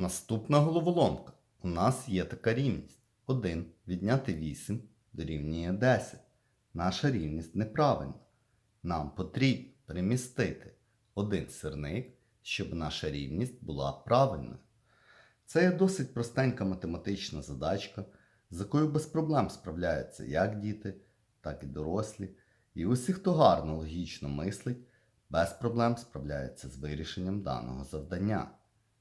Наступна головоломка. У нас є така рівність. 1 відняти 8 дорівнює 10. Наша рівність неправильна. Нам потрібно перемістити один сирник, щоб наша рівність була правильною. Це є досить простенька математична задачка, з якою без проблем справляються як діти, так і дорослі. І усі, хто гарно логічно мислить, без проблем справляються з вирішенням даного завдання.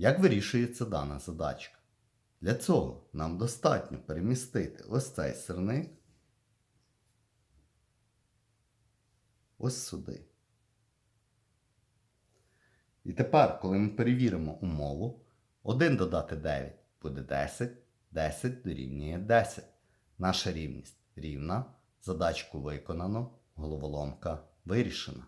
Як вирішується дана задачка? Для цього нам достатньо перемістити ось цей сирник ось сюди. І тепер, коли ми перевіримо умову, 1 додати 9 буде 10, 10 дорівнює 10. Наша рівність рівна, задачку виконано, головоломка вирішена.